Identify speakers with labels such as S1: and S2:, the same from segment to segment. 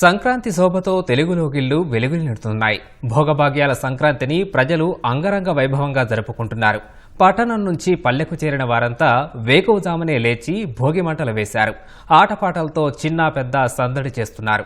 S1: సంక్రాంతి శోభతో తెలుగులోగిళ్ళు వెలుగులు భోగభాగ్యాల సంక్రాంతిని ప్రజలు అంగరంగ వైభవంగా జరుపుకుంటున్నారు. పట్టణం నుంచి పల్లెకు చేరిన వారంతా వేకువజామునే లేచి భోగి మంటలు వేశారు. ఆటపాటలతో చిన్న పెద్ద సందడి చేస్తున్నారు.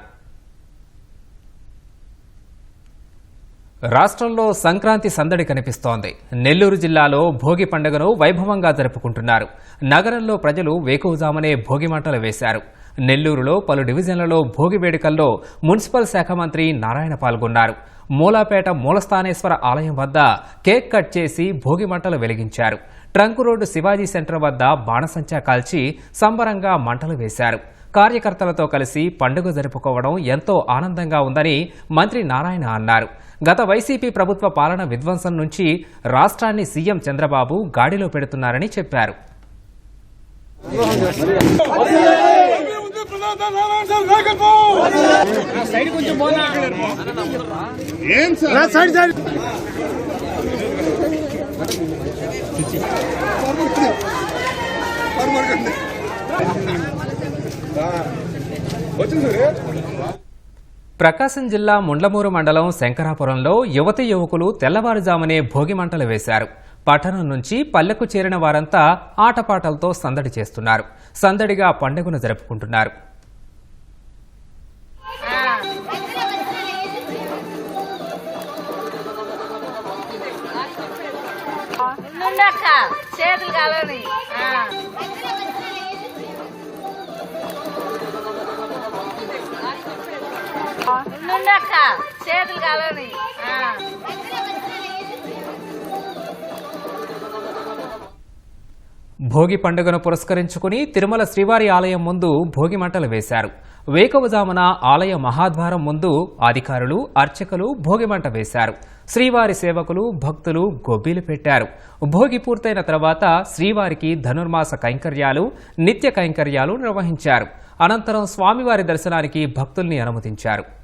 S1: రాష్ట్రంలో సంక్రాంతి సందడి కనిపిస్తోంది. నెల్లూరు జిల్లాలో భోగి పండుగను వైభవంగా జరుపుకుంటున్నారు. నగరంలో ప్రజలు వేకువజామునే భోగి మంటలు వేశారు. నెల్లూరులో పలు డివిజన్లలో భోగి వేడుకల్లో మున్సిపల్ శాఖ మంత్రి నారాయణ పాల్గొన్నారు. మూలాపేట మూలస్థానేశ్వర ఆలయం వద్ద కేక్ కట్ చేసి భోగి మంటలు వెలిగించారు. ట్రంక్ రోడ్డు శివాజీ సెంటర్ వద్ద బాణసంచా కాల్చి సంబరంగా మంటలు వేశారు. కార్యకర్తలతో కలిసి పండుగ జరుపుకోవడం ఎంతో ఆనందంగా ఉందని మంత్రి నారాయణ అన్నారు. గత వైసీపీ ప్రభుత్వ పాలన విధ్వంసం నుంచి రాష్ట్రాన్ని సీఎం చంద్రబాబు గాడిలో పెడుతున్నారని చెప్పారు.
S2: ఏం సార్ సైడ్ సైడ్
S1: ప్రకాశం జిల్లా ముండ్లమూరు మండలం శంకరాపురంలో యువతి యువకులు తెల్లవారుజామునే భోగి మంటలు వేశారు. పట్టణం నుంచి పల్లెకు చేరిన వారంతా ఆటపాటలతో సందడి చేస్తున్నారు. సందడిగా పండుగను జరుపుకుంటున్నారు.
S3: ఉండక్క చేతులు కాలని. ఉండక్క చేతులు కాలని.
S1: భోగి పండుగను పురస్కరించుకుని తిరుమల శ్రీవారి ఆలయం ముందు భోగి మంటలు వేశారు. వేకవజామున ఆలయ మహాద్వారం ముందు అధికారులు అర్చకులు భోగిమంట వేశారు. శ్రీవారి సేవకులు భక్తులు గొబ్బిలు పెట్టారు. భోగి పూర్తయిన తర్వాత శ్రీవారికి ధనుర్మాస కైంకర్యాలు నిత్య కైంకర్యాలు నిర్వహించారు. అనంతరం స్వామివారి దర్శనానికి భక్తుల్ని అనుమతించారు.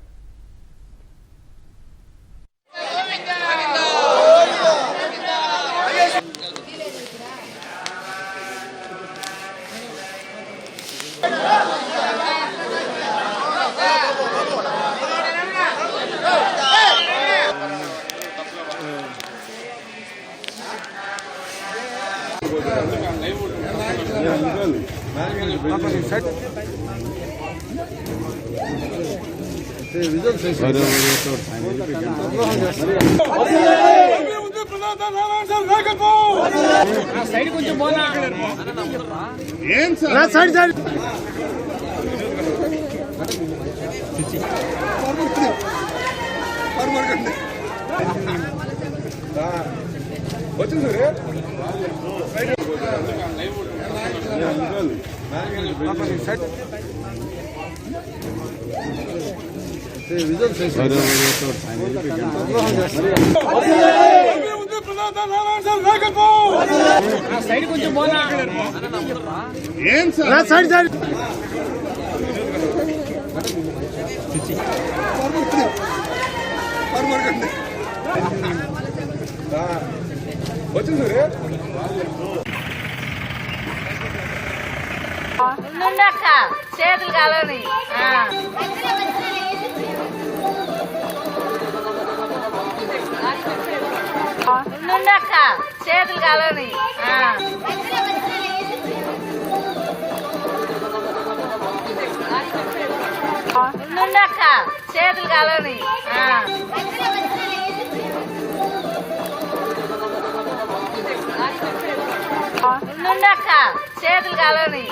S4: సైడ్ కొంచెం పోనా
S2: ఏం సార్ సైడ్ సైడ్ వచ్చింది సార్ ఉంది ప్రధాన నారాయణ సార్ నాయకత్వం
S4: సైడ్ కొంచెం పోనా
S2: ఏం సార్ సైడ్ సైడ్ వచ్చింది సార్.
S3: చేతులు కాలని నుండక్క చేతులు కాలని నుండక్క చేతులు కాలని ఉండక్క. చేతులు కాలని